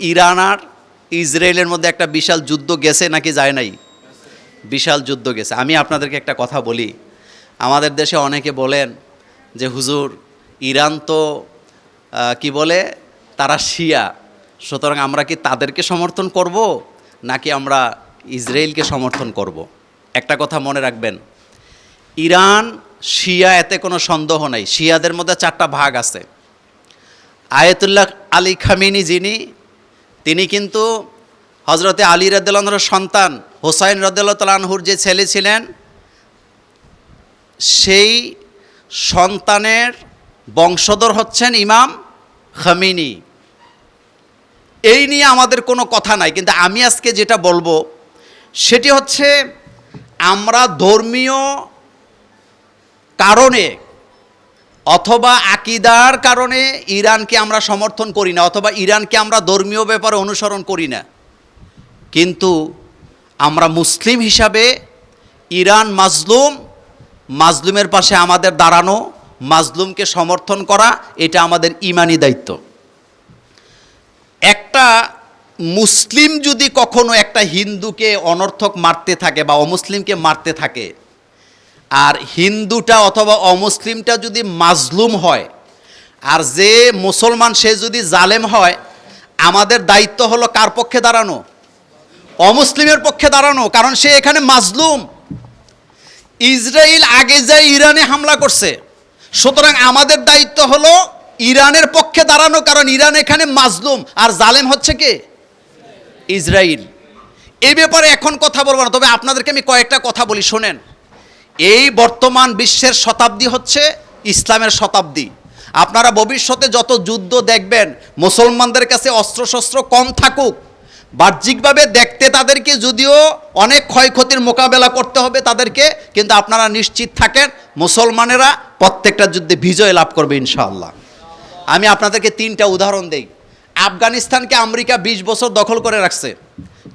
Iran আর ইসরায়েলের মধ্যে একটা বিশাল যুদ্ধ গেছে নাকি যায় নাই? বিশাল যুদ্ধ গেছে। আমি আপনাদেরকে একটা কথা বলি। আমাদের দেশে অনেকে বলেন যে, হুজুর, ইরান তো কি বলে? তারা শিয়া। সুতরাং আমরা কি তাদেরকে সমর্থন করব, নাকি আমরা ইসরায়েলকে সমর্থন করব? একটা কথা মনে রাখবেন। ইরান শিয়া এতে কোনো সন্দেহ নাই। শিয়াদের মধ্যে চারটা ভাগ আছে। আয়তুল্লাহ আলী খামিনি যিনি তিনি কিন্তু হজরতে আলী রদ্দালহর সন্তান, হোসাইন রদ্দাল্লাহ তালানহুর যে ছেলে ছিলেন, সেই সন্তানের বংশধর হচ্ছেন ইমাম খামিনি। এই নিয়ে আমাদের কোনো কথা নাই, কিন্তু আমি আজকে যেটা বলব, সেটি হচ্ছে আমরা ধর্মীয় কারণে অথবা আকিদার কারণে ইরানকে আমরা সমর্থন করি না, অথবা ইরানকে আমরা ধর্মীয় ব্যাপারে অনুসরণ করি না। কিন্তু আমরা মুসলিম হিসাবে ইরান মাজলুম, মাজলুমের পাশে আমাদের দাঁড়ানো, মাজলুমকে সমর্থন করা, এটা আমাদের ইমানি দায়িত্ব। একটা মুসলিম যদি কখনো একটা হিন্দুকে অনর্থক মারতে থাকে বা অমুসলিমকে মারতে থাকে আর হিন্দুটা অথবা অমুসলিমটা যদি মাজলুম হয়, আর যে মুসলমান সে যদি জালেম হয়, আমাদের দায়িত্ব হলো কার পক্ষে দাঁড়ানো? অমুসলিমের পক্ষে দাঁড়ানো, কারণ সে এখানে মাজলুম। ইসরায়েল আগে যায় ইরানে হামলা করছে, সুতরাং আমাদের দায়িত্ব হলো ইরানের পক্ষে দাঁড়ানো, কারণ ইরান এখানে মাজলুম। আর জালেম হচ্ছে কে? ইসরায়েল এই ব্যাপারে এখন কথা বলব না, তবে আপনাদেরকে আমি কয়েকটা কথা বলি, শোনেন। এই বর্তমান বিশ্বের শতাব্দী হচ্ছে ইসলামের শতাব্দী। আপনারা ভবিষ্যতে যত যুদ্ধ দেখবেন, মুসলমানদের কাছে অস্ত্রশস্ত্র কম থাকুক, বাহ্যিকভাবে দেখতে তাদেরকে যদিও অনেক ক্ষয়ক্ষতির মোকাবেলা করতে হবে তাদেরকে, কিন্তু আপনারা নিশ্চিত থাকেন মুসলমানেরা প্রত্যেকটা যুদ্ধে বিজয় লাভ করবে ইনশাআল্লাহ। আমি আপনাদেরকে তিনটা উদাহরণ দেই। আফগানিস্তানকে আমেরিকা বিশ বছর দখল করে রাখছে,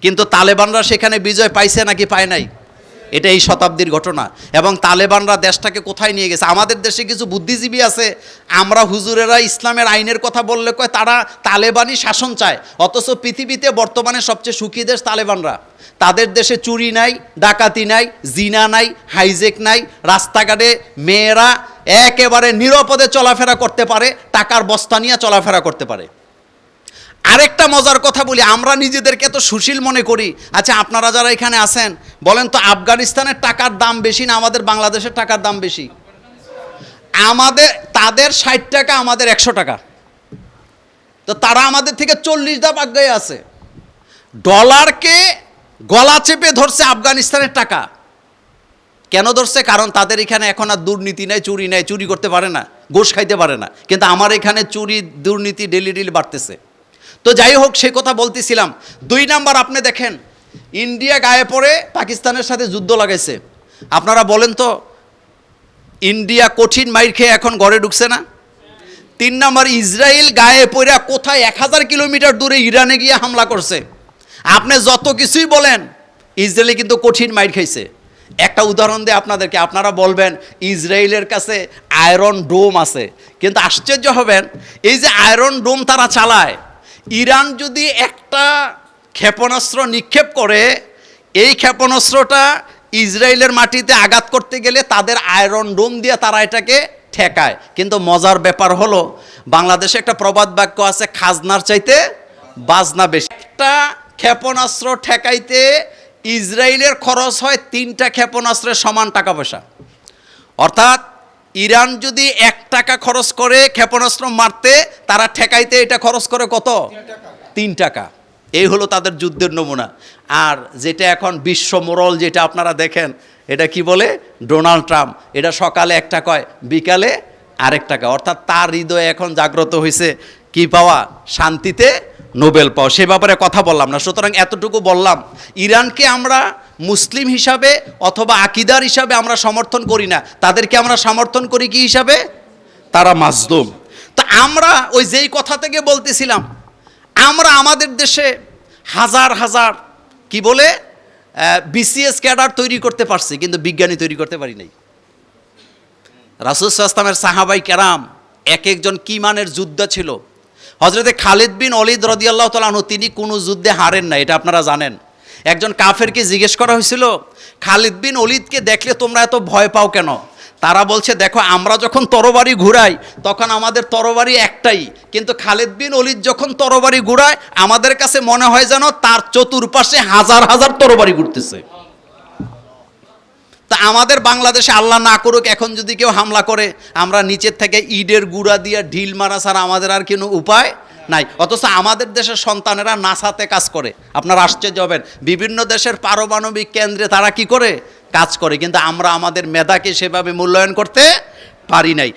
কিন্তু তালেবানরা সেখানে বিজয় পাইছে নাকি পায় নাই? এটা এই শতাব্দীর ঘটনা। এবং তালেবানরা দেশটাকে কোথায় নিয়ে গেছে? আমাদের দেশে কিছু বুদ্ধিজীবী আছে, আমরা হুজুরেরা ইসলামের আইনের কথা বললে কয়, তারা তালেবানই শাসন চায়, অথচ পৃথিবীতে বর্তমানে সবচেয়ে সুখী দেশ তালেবানরা। তাদের দেশে চুরি নাই, ডাকাতি নাই, জিনা নাই হাইজেক নাই, রাস্তাঘাটে মেয়েরা একেবারে নিরাপদে চলাফেরা করতে পারে, টাকার বস্তা নিয়ে চলাফেরা করতে পারে। আরেকটা মজার কথা বলি, আমরা নিজেদেরকে তো সুশীল মনে করি। আচ্ছা আপনারা যারা এখানে আছেন, বলেন তো আফগানিস্তানের টাকার দাম বেশি না আমাদের বাংলাদেশের টাকার দাম বেশি? আমাদের, তাদের ষাট টাকা, আমাদের একশো টাকা। তো তারা আমাদের থেকে চল্লিশ ধাপ আগে আছে। ডলারকে গলা চেপে ধরছে আফগানিস্তানের টাকা। কেন ধরছে? কারণ তাদের এখানে এখন আর দুর্নীতি নাই, চুরি নাই, চুরি করতে পারে না, গোশ খাইতে পারে না। কিন্তু আমার এখানে চুরি, দুর্নীতি, ডেলি ডেলি বাড়তেছে। তো যাই হোক সে কথা বলতেছিলাম। দুই নাম্বার আপনি দেখেন, ইন্ডিয়া গায়ে পড়ে পাকিস্তানের সাথে যুদ্ধ লাগাইছে। আপনারা বলেন তো, ইন্ডিয়া কঠিন মাইর খেয়ে এখন ঘরে ঢুকছে না? তিন নাম্বার, ইসরায়েল গায়ে পড়ে কোথায় এক হাজার কিলোমিটার দূরে ইরানে গিয়ে হামলা করছে? আপনি যত কিছুই বলেন ইসরায়েলে কিন্তু কঠিন মাইর খাইছে। একটা উদাহরণ দিয়ে আপনাদেরকে, আপনারা বলবেন, ইসরায়েলের কাছে আয়রন ডোম আছে। কিন্তু আশ্চর্য হবেন, এই যে আয়রন ডোম তারা চালায় ইরান যদি একটা ক্ষেপণাস্ত্র নিক্ষেপ করে, এই ক্ষেপণাস্ত্রটা ইসরায়েলের মাটিতে আঘাত করতে গেলে তাদের আয়রন ডোম দিয়ে তারা এটাকে ঠেকায়। কিন্তু মজার ব্যাপার হলো, বাংলাদেশে একটা প্রবাদ বাক্য আছে, খাজনার চাইতে বাজনা বেশি। একটা ক্ষেপণাস্ত্র ঠেকাইতে ইসরায়েলের খরচ হয় তিনটা ক্ষেপণাস্ত্রের সমান টাকা পয়সা। অর্থাৎ ইরান যদি এক টাকা খরচ করে ক্ষেপণাস্ত্র মারতে, তারা ঠেকাইতে এটা খরচ করে কত? তিন টাকা। এই হলো তাদের যুদ্ধের নমুনা। আর যেটা এখন বিশ্ব মোরল যেটা আপনারা দেখেন, এটা কি বলে? Donald Trump. এটা সকালে একটা কয়, বিকালে আরেক টাকা। অর্থাৎ তার হৃদয়ে এখন জাগ্রত হয়েছে কি পাওয়া? শান্তিতে নোবেল পাওয়া। সে ব্যাপারে কথা বললাম না। সুতরাং এতটুকু বললাম। ইরানকে আমরা মুসলিম হিসাবে অথবা আকিদার হিসাবে আমরা সমর্থন করি না। তাদেরকে আমরা সমর্থন করি কি হিসাবে? তারা মাজলুম। তা আমরা ওই যেই কথা থেকে বলতেছিলাম, আমরা আমাদের দেশে হাজার হাজার, কি বলে বিসিএস ক্যাডার তৈরি করতে পারছি, কিন্তু বিজ্ঞানী তৈরি করতে পারি নাই। রাসুল সাস্তামের সাহাবাই ক্যারাম এক একজন কি মানের যুদ্ধ ছিল? হজরতে খালিদ বিন অলিদ রদিয়াল্লাহ তালাহু তিনি কোনো যুদ্ধে হারেন না এটা আপনারা জানেন। একজন কাফেরকে জিজ্ঞেস করা হয়েছিল, খালিদ বিন অলিদকে দেখলে তোমরা এত ভয় পাও কেন? তারা বলছে, দেখো, আমরা যখন তরবারি ঘুরাই, তখন আমাদের তরবারি একটাই। কিন্তু খালিদ বিন অলিদ যখন তরবারি ঘুরায়, আমাদের কাছে মনে হয় যেন তার চতুর্পাশে হাজার হাজার তরবারি ঘুরতেছে। তা আমাদের বাংলাদেশে আল্লাহ না করুক, এখন যদি কেউ হামলা করে, আমরা নিচের থেকে ইটের গুঁড়া দিয়ে ঢিল মারা ছাড়া আমাদের আর কোনো উপায়? নাই। অথচ আমাদের দেশের সন্তানেরা নাসাতে কাজ করে। আপনারা আশ্চর্য হবেন। বিভিন্ন দেশের পারমাণবিক কেন্দ্রে তারা কি করে? কাজ করে। কিন্তু আমরা আমাদের মেধাকে সেভাবে মূল্যায়ন করতে পারি নাই।